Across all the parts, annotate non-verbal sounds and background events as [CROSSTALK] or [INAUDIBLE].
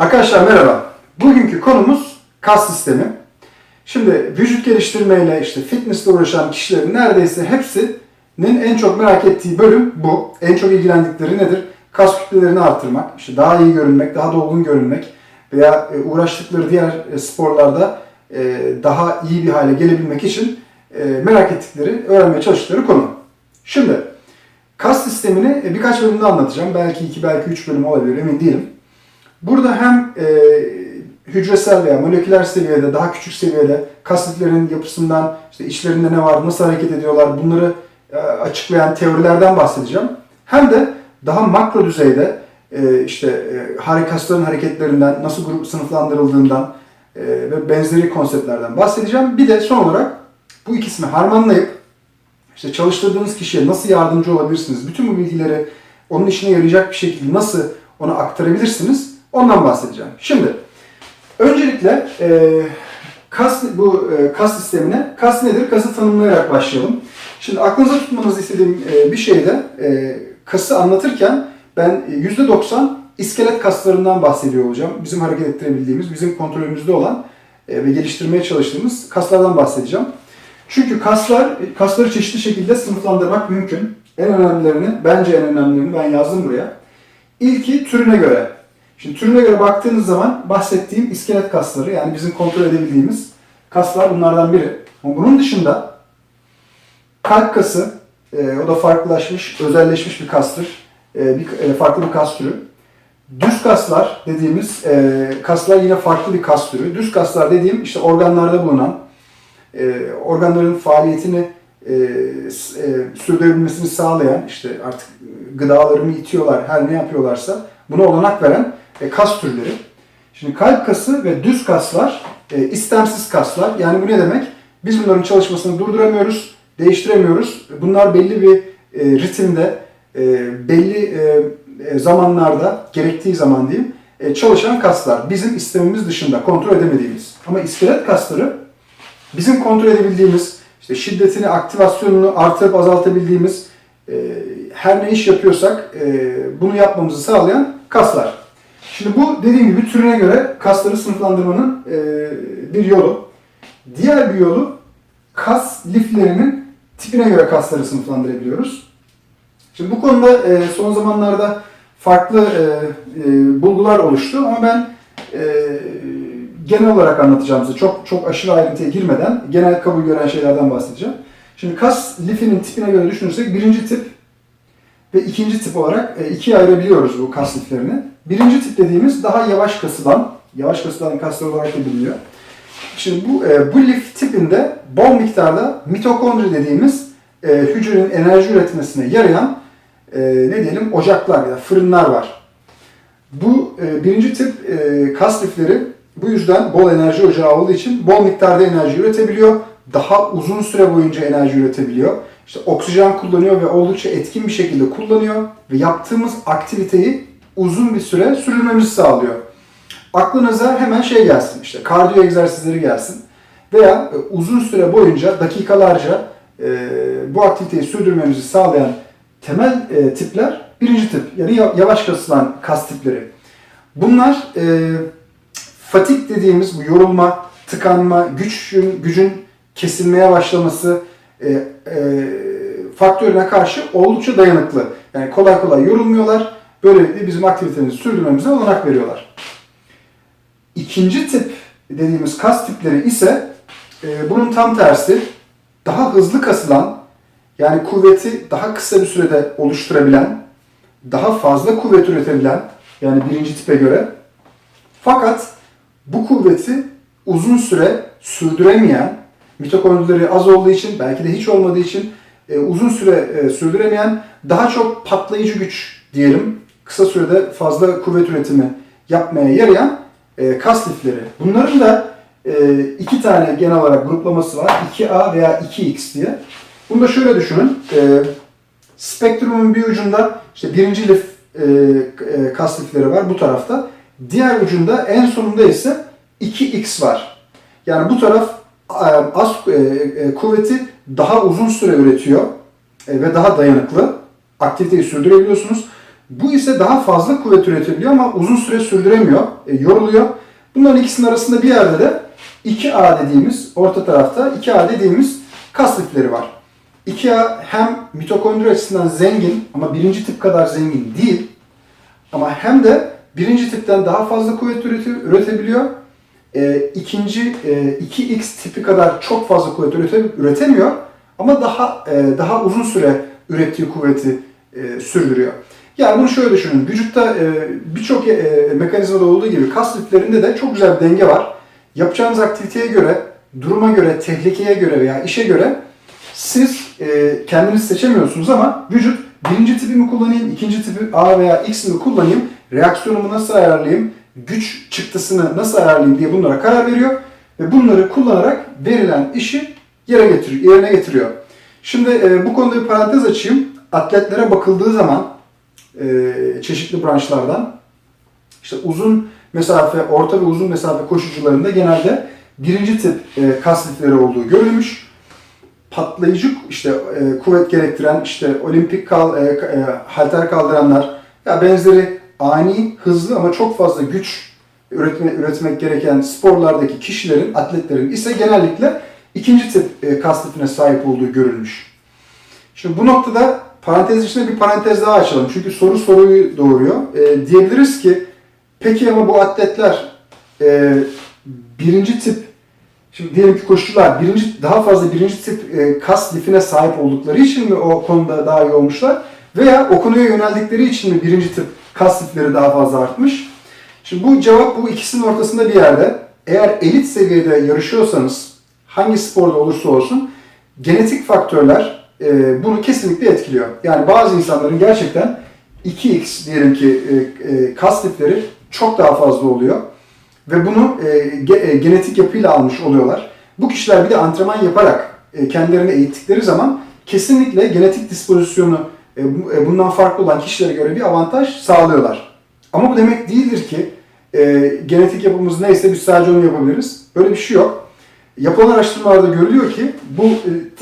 Arkadaşlar merhaba. Bugünkü konumuz kas sistemi. Şimdi vücut geliştirmeyle işte fitnessle uğraşan kişilerin neredeyse hepsinin en çok merak ettiği bölüm bu. En çok ilgilendikleri nedir? Kas kütlelerini artırmak, işte daha iyi görünmek, daha dolgun görünmek veya e, uğraştıkları diğer e, sporlarda e, daha iyi bir hale gelebilmek için merak ettikleri, öğrenmeye çalıştıkları konu. Şimdi kas sistemini birkaç bölümde anlatacağım. Belki iki, belki üç bölüm olabilir, emin değilim. Burada hem e, hücresel veya moleküler seviyede, daha küçük seviyede kas liflerinin yapısından, işte içlerinde ne var, nasıl hareket ediyorlar bunları e, açıklayan teorilerden bahsedeceğim. Hem de daha makro düzeyde e, işte e, harikasların hareketlerinden, nasıl grup sınıflandırıldığından e, ve benzeri konseptlerden bahsedeceğim. Bir de son olarak bu ikisini harmanlayıp işte çalıştırdığınız kişiye nasıl yardımcı olabilirsiniz? Bütün bu bilgileri onun işine yarayacak bir şekilde nasıl ona aktarabilirsiniz? Ondan bahsedeceğim. Şimdi öncelikle e, kas bu e, kas sistemine kas nedir? Kası tanımlayarak başlayalım. Şimdi aklınıza tutmanızı istediğim e, bir şey de e, kası anlatırken ben %90 iskelet kaslarından bahsediyor olacağım. Bizim hareket ettirebildiğimiz, bizim kontrolümüzde olan e, ve geliştirmeye çalıştığımız kaslardan bahsedeceğim. Çünkü kaslar, kasları çeşitli şekilde sınıflandırmak mümkün. En önemlilerini, bence en önemlilerini ben yazdım buraya. İlki türüne göre. Şimdi türüne göre baktığınız zaman bahsettiğim iskelet kasları, yani bizim kontrol edebildiğimiz kaslar bunlardan biri. Ama bunun dışında kalp kası, e, o da farklılaşmış, özelleşmiş bir kastır. E, bir, e, farklı bir kas türü. Düz kaslar dediğimiz e, kaslar yine farklı bir kas türü. Düz kaslar dediğim işte organlarda bulunan, e, organların faaliyetini e, e, sürdürebilmesini sağlayan, işte artık gıdaları mı itiyorlar, her ne yapıyorlarsa buna olanak veren e, kas türleri. Şimdi kalp kası ve düz kaslar e, istemsiz kaslar. Yani bu ne demek? Biz bunların çalışmasını durduramıyoruz, değiştiremiyoruz. Bunlar belli bir e, ritimde, e, belli e, e, zamanlarda, gerektiği zaman diyeyim, e, çalışan kaslar. Bizim istemimiz dışında kontrol edemediğimiz. Ama iskelet kasları bizim kontrol edebildiğimiz, işte şiddetini, aktivasyonunu artırıp azaltabildiğimiz e, her ne iş yapıyorsak e, bunu yapmamızı sağlayan kaslar. Şimdi bu dediğim gibi türüne göre kasları sınıflandırmanın e, bir yolu. Diğer bir yolu kas liflerinin tipine göre kasları sınıflandırabiliyoruz. Şimdi bu konuda e, son zamanlarda farklı e, e, bulgular oluştu ama ben e, genel olarak anlatacağım size. Çok çok aşırı ayrıntıya girmeden genel kabul gören şeylerden bahsedeceğim. Şimdi kas lifinin tipine göre düşünürsek birinci tip ve ikinci tip olarak e, ikiye ayırabiliyoruz bu kas liflerini. Birinci tip dediğimiz daha yavaş kasılan, yavaş kasılan kaslar olarak da biliniyor. Şimdi bu e, bu lif tipinde bol miktarda mitokondri dediğimiz e, hücrenin enerji üretmesine yarayan e, ne diyelim ocaklar ya da fırınlar var. Bu e, birinci tip e, kas lifleri bu yüzden bol enerji ocağı olduğu için bol miktarda enerji üretebiliyor. Daha uzun süre boyunca enerji üretebiliyor. İşte oksijen kullanıyor ve oldukça etkin bir şekilde kullanıyor ve yaptığımız aktiviteyi uzun bir süre sürdürmemizi sağlıyor. Aklınıza hemen şey gelsin işte kardiyo egzersizleri gelsin veya e, uzun süre boyunca dakikalarca e, bu aktiviteyi sürdürmemizi sağlayan temel e, tipler birinci tip yani ya- yavaş kasılan kas tipleri. Bunlar e, fatik dediğimiz bu yorulma, tıkanma, gücün, gücün kesilmeye başlaması e, e, faktörüne karşı oldukça dayanıklı. Yani kolay kolay yorulmuyorlar. Böylelikle bizim aktivitemizi sürdürmemize olanak veriyorlar. İkinci tip dediğimiz kas tipleri ise e, bunun tam tersi daha hızlı kasılan yani kuvveti daha kısa bir sürede oluşturabilen, daha fazla kuvvet üretebilen yani birinci tipe göre fakat bu kuvveti uzun süre sürdüremeyen, mitokondrileri az olduğu için, belki de hiç olmadığı için e, uzun süre e, sürdüremeyen, daha çok patlayıcı güç diyelim, kısa sürede fazla kuvvet üretimi yapmaya yarayan e, kas lifleri. Bunların da e, iki tane genel olarak gruplaması var. 2A veya 2X diye. Bunu da şöyle düşünün. E, spektrumun bir ucunda işte birinci lif e, e, kas lifleri var bu tarafta. Diğer ucunda en sonunda ise 2x var. Yani bu taraf e, az e, e, kuvveti daha uzun süre üretiyor e, ve daha dayanıklı. Aktiviteyi sürdürebiliyorsunuz. Bu ise daha fazla kuvvet üretebiliyor ama uzun süre sürdüremiyor, e, yoruluyor. Bunların ikisinin arasında bir yerde de 2A dediğimiz, orta tarafta 2A dediğimiz kas lifleri var. 2A hem mitokondri açısından zengin ama birinci tip kadar zengin değil. Ama hem de birinci tipten daha fazla kuvvet üretebiliyor. E, ikinci e, 2X tipi kadar çok fazla kuvvet ürete- üretemiyor ama daha e, daha uzun süre ürettiği kuvveti e, sürdürüyor. Yani bunu şöyle düşünün. Vücutta e, birçok e, mekanizmada olduğu gibi kas liflerinde de çok güzel bir denge var. Yapacağınız aktiviteye göre, duruma göre, tehlikeye göre veya işe göre siz e, kendiniz seçemiyorsunuz ama vücut birinci tipi mi kullanayım, ikinci tipi A veya X mi kullanayım, reaksiyonumu nasıl ayarlayayım, güç çıktısını nasıl ayarlayayım diye bunlara karar veriyor ve bunları kullanarak verilen işi yere getiriyor, yerine getiriyor. Şimdi e, bu konuda bir parantez açayım. Atletlere bakıldığı zaman e, çeşitli branşlardan işte uzun mesafe, orta ve uzun mesafe koşucularında genelde birinci tip e, kas lifleri olduğu görülmüş. Patlayıcı işte e, kuvvet gerektiren işte olimpik kal, e, e, halter kaldıranlar ya benzeri ani, hızlı ama çok fazla güç üretme, üretmek gereken sporlardaki kişilerin, atletlerin ise genellikle ikinci tip e, kas lifine sahip olduğu görülmüş. Şimdi bu noktada parantez içinde bir parantez daha açalım. Çünkü soru soruyu doğuruyor. E, diyebiliriz ki peki ama bu atletler e, birinci tip Şimdi diyelim ki koşucular birinci, daha fazla birinci tip e, kas lifine sahip oldukları için mi o konuda daha iyi olmuşlar? Veya o konuya yöneldikleri için mi birinci tip kas lifleri daha fazla artmış? Şimdi bu cevap bu ikisinin ortasında bir yerde. Eğer elit seviyede yarışıyorsanız hangi sporda olursa olsun genetik faktörler e, bunu kesinlikle etkiliyor. Yani bazı insanların gerçekten 2x diyelim ki e, e, kas lifleri çok daha fazla oluyor ve bunu e, ge- e, genetik yapıyla almış oluyorlar. Bu kişiler bir de antrenman yaparak e, kendilerini eğittikleri zaman kesinlikle genetik dispozisyonu e, bu- e, bundan farklı olan kişilere göre bir avantaj sağlıyorlar. Ama bu demek değildir ki e, genetik yapımız neyse biz sadece onu yapabiliriz. Böyle bir şey yok. Yapılan araştırmalarda görülüyor ki bu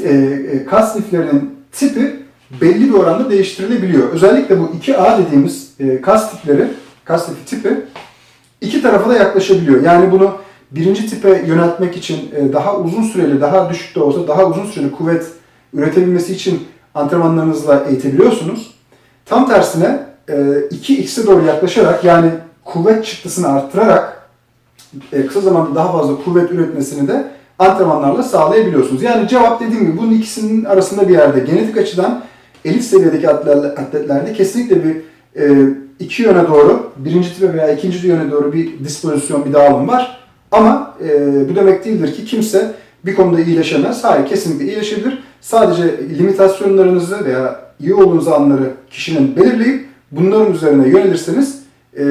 e, e, kas liflerinin tipi belli bir oranda değiştirilebiliyor. Özellikle bu 2A dediğimiz e, kas tipleri, kas lifi tipi iki tarafa da yaklaşabiliyor. Yani bunu birinci tipe yöneltmek için e, daha uzun süreli, daha düşük de olsa daha uzun süreli kuvvet üretebilmesi için antrenmanlarınızla eğitebiliyorsunuz. Tam tersine e, 2x'e doğru yaklaşarak yani kuvvet çıktısını arttırarak e, kısa zamanda daha fazla kuvvet üretmesini de antrenmanlarla sağlayabiliyorsunuz. Yani cevap dediğim gibi bunun ikisinin arasında bir yerde. Genetik açıdan elit seviyedeki atletler- atletlerde kesinlikle bir e, iki yöne doğru, birinci tipe veya ikinci yöne doğru bir dispozisyon, bir dağılım var. Ama e, bu demek değildir ki kimse bir konuda iyileşemez. Hayır, kesinlikle iyileşebilir. Sadece limitasyonlarınızı veya iyi olduğunuz anları kişinin belirleyip bunların üzerine yönelirseniz e,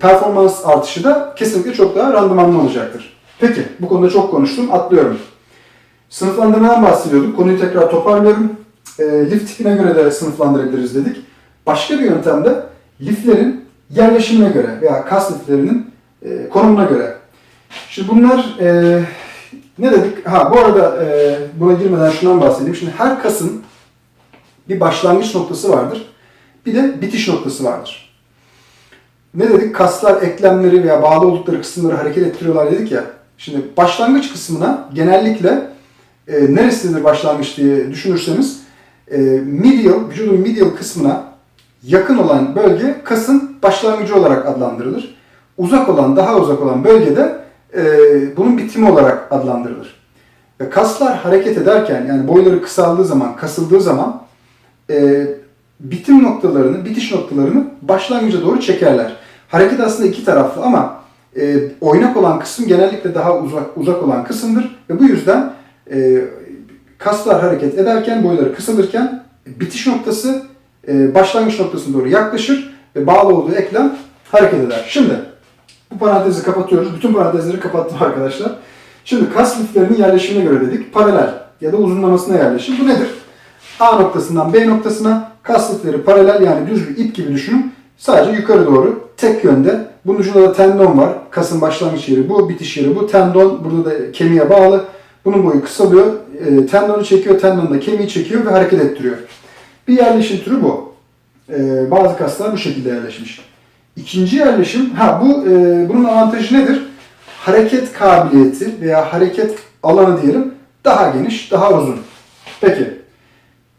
performans artışı da kesinlikle çok daha randımanlı olacaktır. Peki, bu konuda çok konuştum, atlıyorum. Sınıflandırmadan bahsediyorduk. Konuyu tekrar toparlıyorum. E, lift tipine göre de sınıflandırabiliriz dedik. Başka bir yöntem de liflerin yerleşimine göre veya kas liflerinin e, konumuna göre. Şimdi bunlar e, ne dedik? Ha bu arada e, buna girmeden şundan bahsedeyim. Şimdi her kasın bir başlangıç noktası vardır. Bir de bitiş noktası vardır. Ne dedik? Kaslar eklemleri veya bağlı oldukları kısımları hareket ettiriyorlar dedik ya. Şimdi başlangıç kısmına genellikle e, neresidir başlangıç diye düşünürseniz e, medial, vücudun medial kısmına yakın olan bölge kasın başlangıcı olarak adlandırılır. Uzak olan, daha uzak olan bölgede e, bunun bitimi olarak adlandırılır. Ve kaslar hareket ederken yani boyları kısaldığı zaman, kasıldığı zaman e, bitim noktalarını, bitiş noktalarını başlangıca doğru çekerler. Hareket aslında iki taraflı ama e, oynak olan kısım genellikle daha uzak, uzak olan kısımdır ve bu yüzden e, kaslar hareket ederken, boyları kısalırken bitiş noktası e, başlangıç noktasına doğru yaklaşır ve bağlı olduğu eklem hareket eder. Şimdi bu parantezi kapatıyoruz. Bütün parantezleri kapattım [LAUGHS] arkadaşlar. Şimdi kas liflerinin yerleşimine göre dedik. Paralel ya da uzunlamasına yerleşim. Bu nedir? A noktasından B noktasına kas lifleri paralel yani düz bir ip gibi düşünün. Sadece yukarı doğru tek yönde. Bunun ucunda da tendon var. Kasın başlangıç yeri bu, bitiş yeri bu. Tendon burada da kemiğe bağlı. Bunun boyu kısalıyor. E, tendonu çekiyor, tendon da kemiği çekiyor ve hareket ettiriyor. Bir yerleşim türü bu. Ee, bazı kaslar bu şekilde yerleşmiş. İkinci yerleşim, ha bu e, bunun avantajı nedir? Hareket kabiliyeti veya hareket alanı diyelim daha geniş, daha uzun. Peki,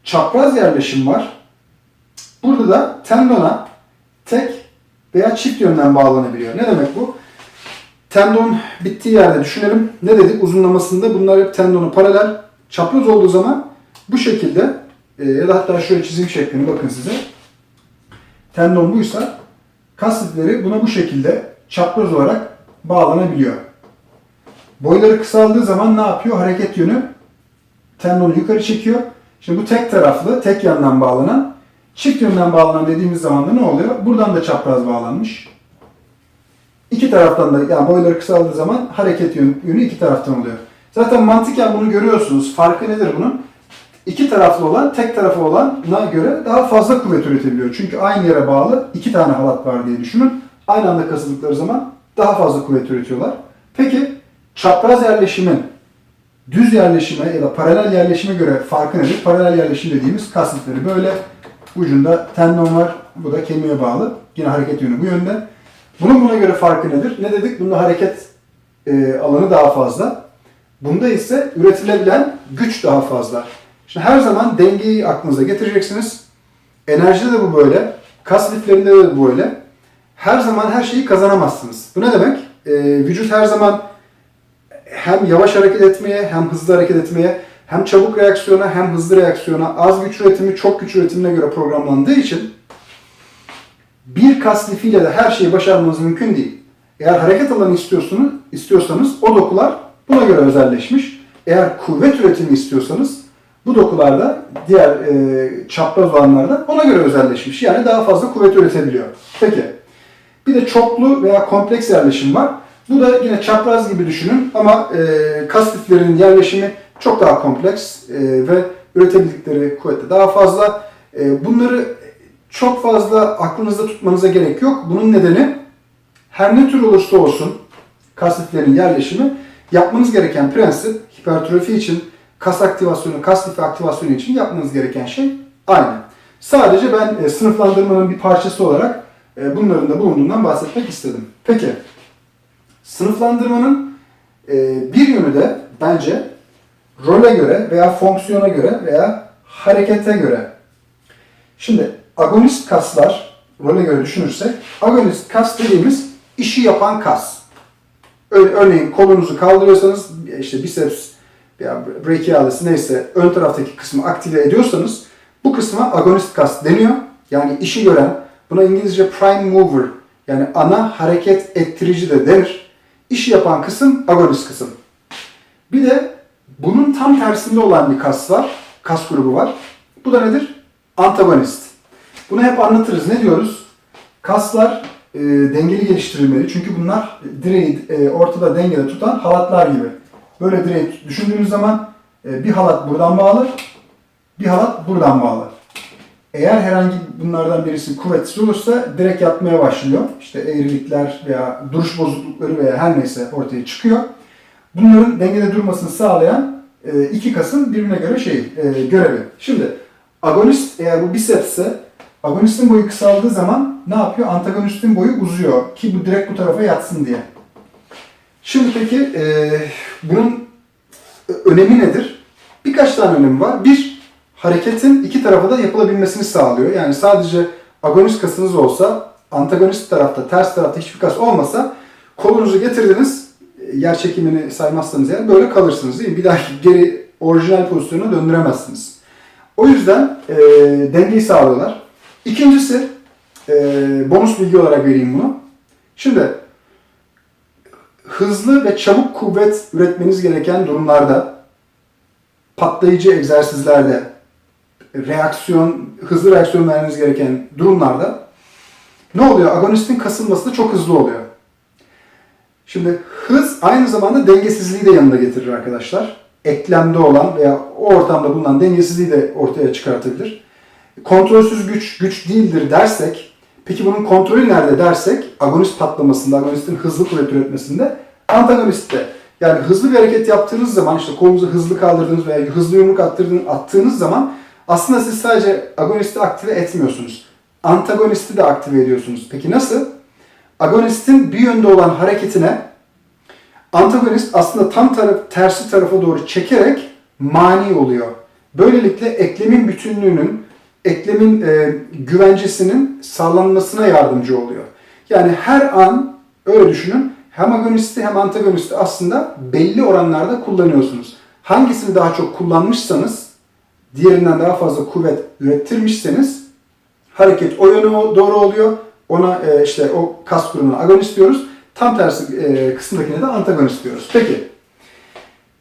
çapraz yerleşim var. Burada da tendona tek veya çift yönden bağlanabiliyor. Ne demek bu? Tendon bittiği yerde düşünelim. Ne dedik? Uzunlamasında bunlar hep tendonu paralel. Çapraz olduğu zaman bu şekilde e, ya da hatta şöyle çizim şeklini bakın size. Tendon buysa kas lifleri buna bu şekilde çapraz olarak bağlanabiliyor. Boyları kısaldığı zaman ne yapıyor? Hareket yönü tendonu yukarı çekiyor. Şimdi bu tek taraflı, tek yandan bağlanan, çift yönden bağlanan dediğimiz zaman da ne oluyor? Buradan da çapraz bağlanmış. İki taraftan da yani boyları kısaldığı zaman hareket yön- yönü iki taraftan oluyor. Zaten mantıken bunu görüyorsunuz. Farkı nedir bunun? İki taraflı olan, tek tarafı olana göre daha fazla kuvvet üretebiliyor. Çünkü aynı yere bağlı iki tane halat var diye düşünün. Aynı anda kasıldıkları zaman daha fazla kuvvet üretiyorlar. Peki çapraz yerleşimin düz yerleşime ya da paralel yerleşime göre farkı nedir? Paralel yerleşim dediğimiz kas lifleri böyle ucunda tendon var. Bu da kemiğe bağlı. Yine hareket yönü bu yönde. Bunun buna göre farkı nedir? Ne dedik? Bunda hareket e, alanı daha fazla. Bunda ise üretilebilen güç daha fazla. Şimdi her zaman dengeyi aklınıza getireceksiniz. Enerjide de bu böyle. Kas liflerinde de bu böyle. Her zaman her şeyi kazanamazsınız. Bu ne demek? E, vücut her zaman hem yavaş hareket etmeye hem hızlı hareket etmeye hem çabuk reaksiyona hem hızlı reaksiyona az güç üretimi çok güç üretimine göre programlandığı için bir kas lifiyle de her şeyi başarmanız mümkün değil. Eğer hareket alanı istiyorsanız, istiyorsanız o dokular buna göre özelleşmiş. Eğer kuvvet üretimi istiyorsanız bu dokular da diğer e, çapraz olanlarda ona göre özelleşmiş. Yani daha fazla kuvvet üretebiliyor. Peki. Bir de çoklu veya kompleks yerleşim var. Bu da yine çapraz gibi düşünün ama e, kas liflerinin yerleşimi çok daha kompleks e, ve üretebildikleri kuvvet de daha fazla. E, bunları çok fazla aklınızda tutmanıza gerek yok. Bunun nedeni her ne tür olursa olsun kas liflerinin yerleşimi yapmanız gereken prensip hipertrofi için kas aktivasyonu, kas lifi aktivasyonu için yapmanız gereken şey aynı. Sadece ben e, sınıflandırmanın bir parçası olarak e, bunların da bulunduğundan bahsetmek istedim. Peki, sınıflandırmanın e, bir yönü de bence role göre veya fonksiyona göre veya harekete göre. Şimdi agonist kaslar, role göre düşünürsek, agonist kas dediğimiz işi yapan kas. Örneğin kolunuzu kaldırıyorsanız, işte biceps veya brachialis neyse ön taraftaki kısmı aktive ediyorsanız bu kısma agonist kas deniyor. Yani işi gören, buna İngilizce prime mover yani ana hareket ettirici de denir. İşi yapan kısım agonist kısım. Bir de bunun tam tersinde olan bir kas var, kas grubu var. Bu da nedir? Antagonist. Bunu hep anlatırız. Ne diyoruz? Kaslar e, dengeli geliştirilmeli. Çünkü bunlar direği e, ortada dengede tutan halatlar gibi. Böyle direği düşündüğünüz zaman e, bir halat buradan bağlı, bir halat buradan bağlı. Eğer herhangi bunlardan birisi kuvvetsiz olursa direkt yatmaya başlıyor. İşte eğrilikler veya duruş bozuklukları veya her neyse ortaya çıkıyor. Bunların dengede durmasını sağlayan e, iki kasın birbirine göre şey e, görevi. Şimdi agonist eğer bu bicepsse agonistin boyu kısaldığı zaman ne yapıyor? Antagonistin boyu uzuyor ki bu direkt bu tarafa yatsın diye. Şimdi peki e, bunun önemi nedir? Birkaç tane önemi var. Bir, hareketin iki tarafa da yapılabilmesini sağlıyor. Yani sadece agonist kasınız olsa, antagonist tarafta, ters tarafta hiçbir kas olmasa kolunuzu getirdiniz, yer çekimini saymazsanız yani böyle kalırsınız değil mi? Bir daha geri orijinal pozisyona döndüremezsiniz. O yüzden e, dengeyi sağlıyorlar. İkincisi, e, bonus bilgi olarak vereyim bunu. Şimdi hızlı ve çabuk kuvvet üretmeniz gereken durumlarda, patlayıcı egzersizlerde, reaksiyon, hızlı reaksiyon vermeniz gereken durumlarda ne oluyor? Agonistin kasılması da çok hızlı oluyor. Şimdi hız aynı zamanda dengesizliği de yanında getirir arkadaşlar. Eklemde olan veya o ortamda bulunan dengesizliği de ortaya çıkartabilir. Kontrolsüz güç güç değildir dersek, peki bunun kontrolü nerede dersek, agonist patlamasında, agonistin hızlı kuvvet üretmesinde, antagonistte. Yani hızlı bir hareket yaptığınız zaman, işte kolunuzu hızlı kaldırdığınız veya hızlı yumruk attırdığınız, attığınız zaman aslında siz sadece agonisti aktive etmiyorsunuz. antagonisti de aktive ediyorsunuz. Peki nasıl? Agonistin bir yönde olan hareketine antagonist aslında tam taraf, tersi tarafa doğru çekerek mani oluyor. Böylelikle eklemin bütünlüğünün, eklemin e, güvencesinin sağlanmasına yardımcı oluyor. Yani her an öyle düşünün hem agonisti hem antagonisti aslında belli oranlarda kullanıyorsunuz. Hangisini daha çok kullanmışsanız, diğerinden daha fazla kuvvet ürettirmişseniz hareket o yöne doğru oluyor. Ona e, işte o kas grubuna agonist diyoruz. Tam tersi e, kısımdakine de antagonist diyoruz. Peki.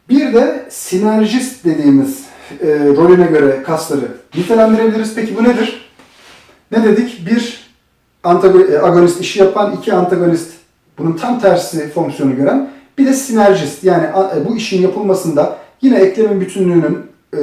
Bir de sinerjist dediğimiz e, rolüne göre kasları nitelendirebiliriz. Peki bu nedir? Ne dedik? Bir e, agonist işi yapan, iki antagonist bunun tam tersi fonksiyonu gören. Bir de sinerjist yani e, bu işin yapılmasında yine eklemin bütünlüğünün e,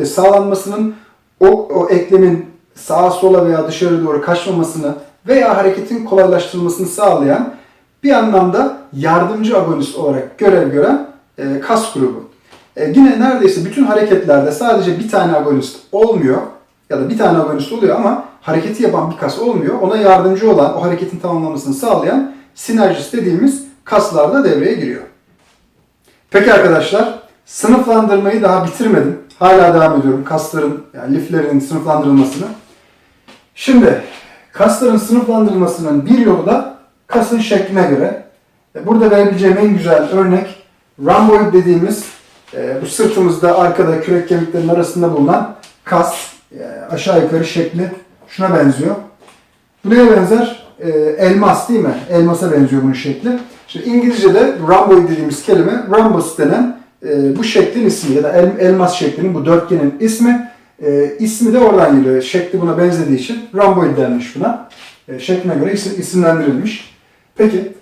e, sağlanmasının o, o eklemin sağa sola veya dışarı doğru kaçmamasını veya hareketin kolaylaştırılmasını sağlayan bir anlamda yardımcı agonist olarak görev gören e, kas grubu. E, yine neredeyse bütün hareketlerde sadece bir tane agonist olmuyor ya da bir tane agonist oluyor ama hareketi yapan bir kas olmuyor. Ona yardımcı olan, o hareketin tamamlamasını sağlayan sinerjist dediğimiz kaslar da devreye giriyor. Peki arkadaşlar, sınıflandırmayı daha bitirmedim. Hala devam ediyorum kasların, yani liflerin sınıflandırılmasını. Şimdi kasların sınıflandırılmasının bir yolu da kasın şekline göre. E, Burada verebileceğim en güzel örnek rhomboid dediğimiz e, bu sırtımızda arkada kürek kemiklerinin arasında bulunan kas e, aşağı yukarı şekli şuna benziyor. Bu neye benzer? Elmas değil mi? Elmasa benziyor bunun şekli. Şimdi İngilizce'de rhomboid dediğimiz kelime rhombus denen bu şeklin ismi ya da el- elmas şeklinin bu dörtgenin ismi. E, ismi de oradan geliyor. Şekli buna benzediği için rhomboid denmiş buna. E, şekline göre isim, isimlendirilmiş. Peki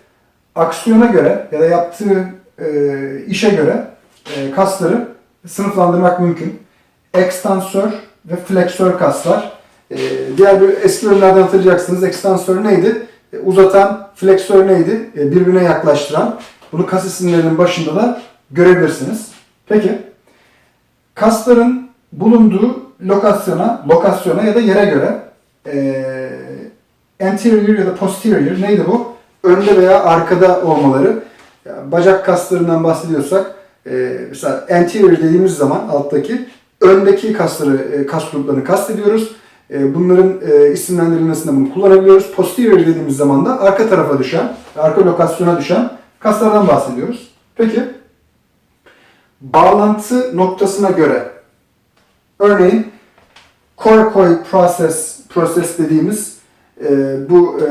aksiyona göre ya da yaptığı e, işe göre e, kasları sınıflandırmak mümkün. Ekstansör ve fleksör kaslar. E, diğer bir eski bölümlerden hatırlayacaksınız. Ekstansör neydi? E, uzatan, fleksör neydi? E, birbirine yaklaştıran. Bunu kas isimlerinin başında da görebilirsiniz. Peki kasların bulunduğu lokasyona, lokasyona ya da yere göre e, anterior ya da posterior neydi bu? Önde veya arkada olmaları. Ya, bacak kaslarından bahsediyorsak e, mesela anterior dediğimiz zaman alttaki öndeki kasları, e, kas gruplarını kastediyoruz. E, bunların e, isimlendirilmesinde bunu kullanabiliyoruz. Posterior dediğimiz zaman da arka tarafa düşen, arka lokasyona düşen kaslardan bahsediyoruz. Peki bağlantı noktasına göre örneğin coracoid process, process dediğimiz e, bu e,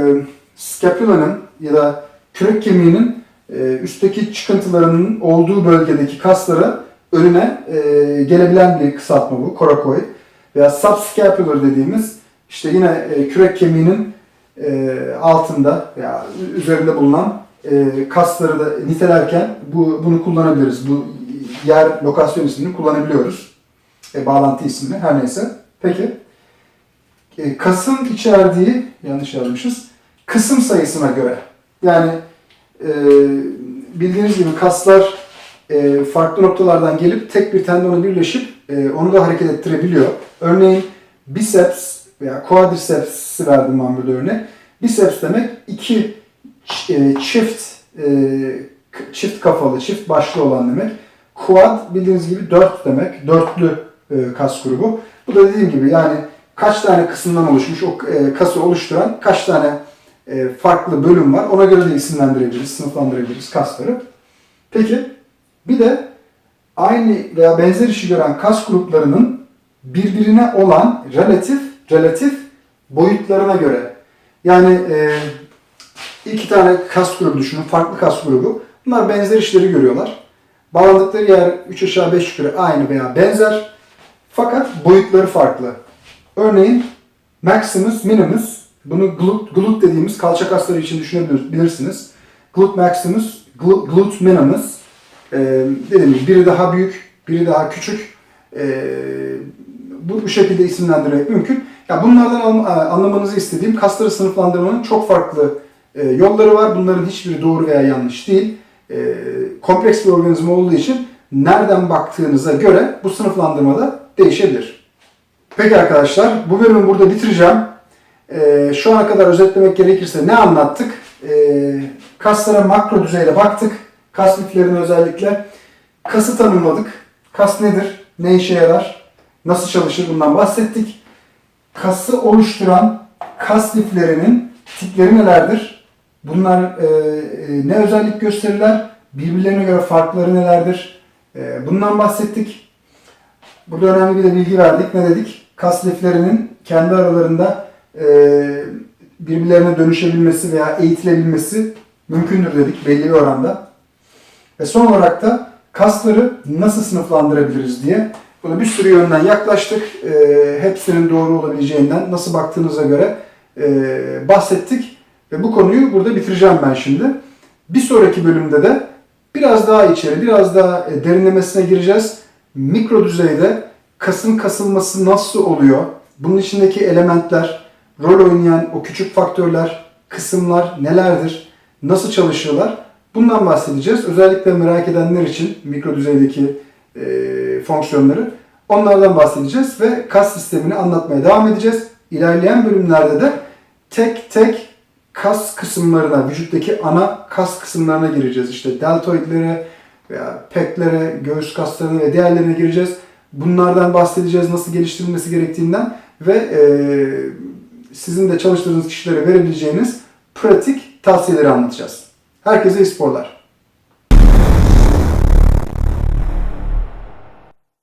scapulanın ya da kürek kemiğinin e, üstteki çıkıntılarının olduğu bölgedeki kaslara önüne e, gelebilen bir kısaltma bu coracoid veya subscapular dediğimiz işte yine e, kürek kemiğinin e, altında veya üzerinde bulunan e, kasları da nitelerken bu bunu kullanabiliriz. Bu yer lokasyon ismini kullanabiliyoruz. E, bağlantı ismini her neyse. Peki. E, kasın içerdiği yanlış yazmışız. Kısım sayısına göre. Yani e, bildiğiniz gibi kaslar e, farklı noktalardan gelip tek bir tendona birleşip e, onu da hareket ettirebiliyor. Örneğin biceps veya quadriceps'i verdim ben burada örnek. Biceps demek iki e, çift e, çift kafalı, çift başlı olan demek. Quad bildiğiniz gibi dört demek. Dörtlü e, kas grubu. Bu da dediğim gibi yani kaç tane kısımdan oluşmuş, o e, kası oluşturan kaç tane e, farklı bölüm var. Ona göre de isimlendirebiliriz, sınıflandırabiliriz kasları. Peki bir de aynı veya benzer işi gören kas gruplarının birbirine olan relatif relatif boyutlarına göre yani iki tane kas grubu düşünün, farklı kas grubu. Bunlar benzer işleri görüyorlar. Bağlandıkları yer 3 aşağı 5 yukarı aynı veya benzer. Fakat boyutları farklı. Örneğin maximus minimus bunu glut, glut dediğimiz kalça kasları için düşünebilirsiniz. Glut maximus, glut, glut minimus. Ee, dediğim gibi biri daha büyük, biri daha küçük. Ee, bu, bu şekilde isimlendirmek mümkün. Ya bunlardan anlam- anlamanızı istediğim kasları sınıflandırmanın çok farklı e, yolları var. Bunların hiçbiri doğru veya yanlış değil. E, kompleks bir organizma olduğu için nereden baktığınıza göre bu sınıflandırma da değişebilir. Peki arkadaşlar bu bölümü burada bitireceğim. Ee, şu ana kadar özetlemek gerekirse ne anlattık? Ee, kaslara makro düzeyde baktık. Kas liflerine özellikle. Kası tanımladık. Kas nedir? Ne işe yarar? Nasıl çalışır? Bundan bahsettik. Kası oluşturan kas liflerinin tipleri nelerdir? Bunlar e, e, ne özellik gösterirler? Birbirlerine göre farkları nelerdir? E, bundan bahsettik. Burada önemli bir de bilgi verdik. Ne dedik? Kas liflerinin kendi aralarında e, birbirlerine dönüşebilmesi veya eğitilebilmesi mümkündür dedik belli bir oranda. Ve son olarak da kasları nasıl sınıflandırabiliriz diye Buna bir sürü yönden yaklaştık. E, hepsinin doğru olabileceğinden nasıl baktığınıza göre e, bahsettik. Ve bu konuyu burada bitireceğim ben şimdi. Bir sonraki bölümde de biraz daha içeri, biraz daha e, derinlemesine gireceğiz. Mikro düzeyde kasın kasılması nasıl oluyor? Bunun içindeki elementler, rol oynayan o küçük faktörler, kısımlar nelerdir? Nasıl çalışıyorlar? Bundan bahsedeceğiz. Özellikle merak edenler için mikro düzeydeki e, fonksiyonları onlardan bahsedeceğiz ve kas sistemini anlatmaya devam edeceğiz. İlerleyen bölümlerde de tek tek kas kısımlarına, vücuttaki ana kas kısımlarına gireceğiz. İşte deltoidlere veya peklere, göğüs kaslarına ve diğerlerine gireceğiz. Bunlardan bahsedeceğiz, nasıl geliştirilmesi gerektiğinden ve e, sizin de çalıştırdığınız kişilere verebileceğiniz pratik tavsiyeleri anlatacağız. Herkese iyi sporlar.